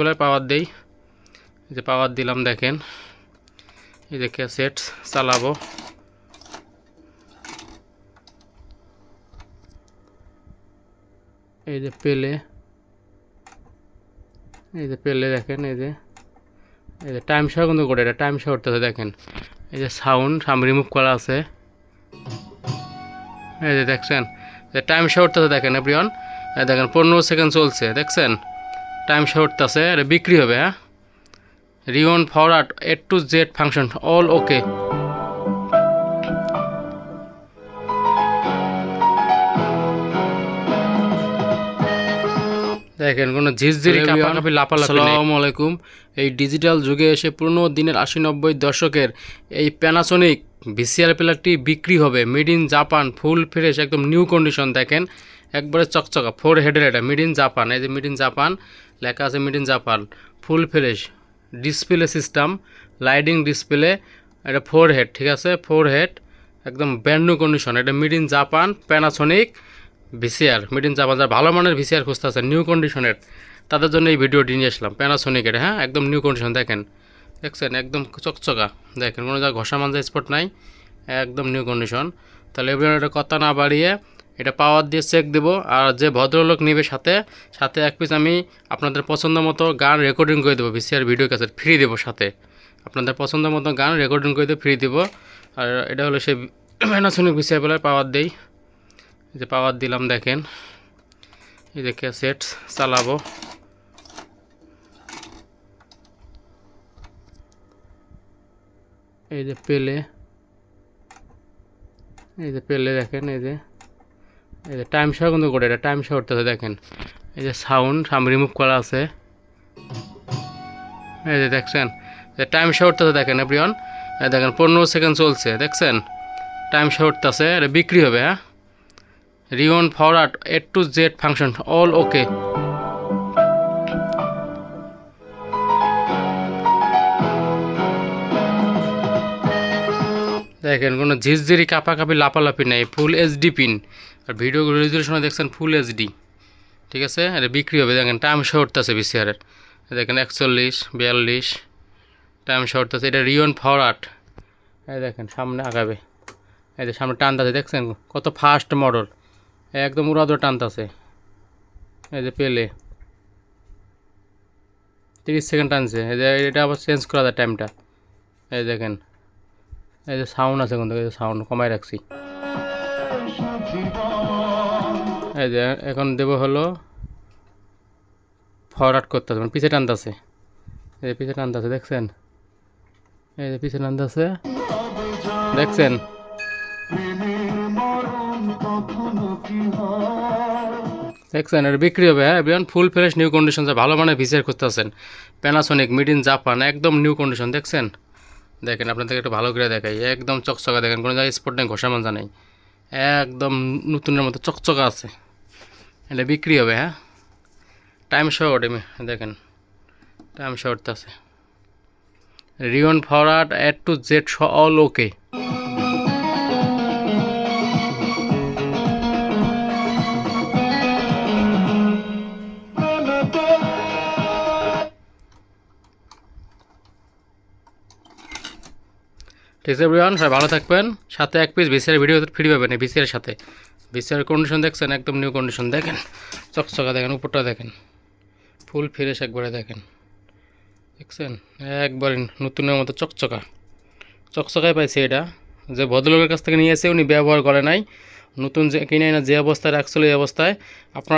বলে পাওয়ার দেই। যে পাওয়ার দিলাম, দেখেন। এই যে ক্যাসেট চালাবো। এই যে পেলে। এই যে পেলে, দেখেন, এই যে। এই যে টাইম শো কিন্তু করে এটা টাইম শো করতেছে দেখেন। এই যে সাউন্ড সামনে রিমুভ করা আছে। এই যে দেখছেন? টাইম শো করতেছে দেখেন, এভরিওয়ান। দেখেন, পনেরো সেকেন্ড চলছে, দেখছেন? টাইম শো আছে এটা বিক্রি হবে হ্যাঁ? Rewind forward A to Z function all okay দেখেন কোনো ঝিঝঝিরি কাপাকাপি লাপালাপি আসসালামু আলাইকুম। এই ডিজিটাল যুগে এসে পুরনো দিনের আশি নব্বই দশকের এই প্যানাসোনিক ভিসিআর প্লেয়ারটি বিক্রি হবে। Made in Japan full fresh একদম নিউ কন্ডিশন দেখেন। একবারে চকচকা ফোর হেডের এটা মেড ইন জাপান এই যে মেড ইন জাপান লেখা আছে made in Japan. Full fresh. Display system, lighting display, এটা ফোর হেড ঠিক আছে? ফোর হেড একদম ব্র্যান্ড নিউ কন্ডিশন। এটা made in Japan Panasonic VCR made in Japan, যারা ভালো মানের ভিসিআর খুঁজতে আছে নিউ কন্ডিশনের, তাদের জন্য এই ভিডিওটি নিয়ে আসলাম। প্যানাসোনিকের হ্যাঁ? একদম নিউ কন্ডিশন, দেখেন। দেখছেন? একদম চকচকা। দেখেন, কোনো জায়গায় ঘষা মাঞ্জা স্পট নাই, একদম নিউ কন্ডিশন। তাহলে এবার কথা না বাড়িয়ে এটা পাওয়ার দিয়ে চেক দেবো, আর যে ভদ্রলোক নেবে সাথে সাথে এক পিস আমি আপনাদের পছন্দ মতো গান রেকর্ডিং করে দেবো ভিসিআর ভিডিও ক্যাসেট ফ্রি দেবো সাথে। আপনাদের পছন্দ মতো গান রেকর্ডিং করে দেবো ফ্রি দেবো। আর এটা হলো সেই প্যানাসোনিক ভিসিআর বলে পাওয়ার দেই। যে পাওয়ার দিলাম, দেখেন। এই যে ক্যাসেট চালাবো। এই যে পেলে এই যে পেলে দেখেন, এই যে। এই যে টাইম শো কিন্তু করে এটা টাইম শো করতেছে দেখেন। এই যে সাউন্ড সামনে রিমুভ করা আছে। এই যে দেখছেন টাইম শো করতেছে দেখেন এভরিওয়ান দেখেন, পনেরো সেকেন্ড চলছে, দেখছেন? টাইম শো করতেছে এটা বিক্রি হবে হ্যাঁ? Rewind forward A to Z function all okay দেখেন, কোনো ঝিঝঝিরি কাপাকাপি লাপালাপি নেই ফুল এইচডি পিন আর ভিডিও রেজুলেশনে দেখছেন ফুল এইচডি ঠিক আছে? এটা বিক্রি হবে, দেখেন টাইম শর্টতেছে বিসিআরের দেখেন একচল্লিশ, বিয়াল্লিশ টাইম শর্টতেছে এটা রিওন ফরওয়ার্ড এই দেখেন, সামনে আগাবে। এই যে সামনে টানতেছে দেখছেন? কত ফাস্ট মডেল একদম উড়াদো টানতেছে। এই যে পেলে তিরিশ সেকেন্ড টানছে। এই যে এটা আবার চেঞ্জ করা যায় টাইমটা এই দেখেন। এই যে সাউন্ড আছে কিন্তু সাউন্ড কমাই রাখছি। এই যে, এখন দেব হলো ফরওয়ার্ড করতে হবে। মানে পিছে টানতেছে এই যে পিছে টানতেছে দেখছেন? এই যে পিছে টানতেছে দেখছেন? দেখছেন? এটা বিক্রি হবে হ্যাঁ? বিয়ন ফুল ফ্রেশ নিউ কন্ডিশন ভালো মানের ভিসিআর খুঁজতেছেন। প্যানাসোনিক মিড ইন জাপান একদম নিউ কন্ডিশন দেখছেন? দেখেন, আপনাদেরকে একটু ভালো করে দেখাই। একদম চকচকা, দেখেন, কোনো জায়গায় স্পট নেই, ঘষা মাজা নেই। একদম নতুনের মতো চকচকা আছে। এটা বিক্রি হবে হ্যাঁ? টাইম শর্ট দেখেন টাইম শর্ট আছে। রিওন ফরাট A to Z all okay ঠিক আছে এভরিওয়ান সবাই ভালো থাকবেন। সাথে এক পিস ভিসিআর ভিডিও ফ্রি পাবেন এই ভিসিআর সাথে। ভিসিআর কন্ডিশন দেখছেন, একদম নিউ কন্ডিশন দেখেন। চকচকা দেখেন, উপরটা দেখেন। ফুল ফ্রেশ একবারে দেখেন। দেখছেন? একবারে নতুনের মতো চকচকা। চকচকাই পাইছে এটা। যে ভদ্রলোকের কাছ থেকে নিয়ে এসে উনি ব্যবহার করে নাই। নতুন যে কিনে না যে অবস্থায় রাখছিল এই অবস্থায়, আপনার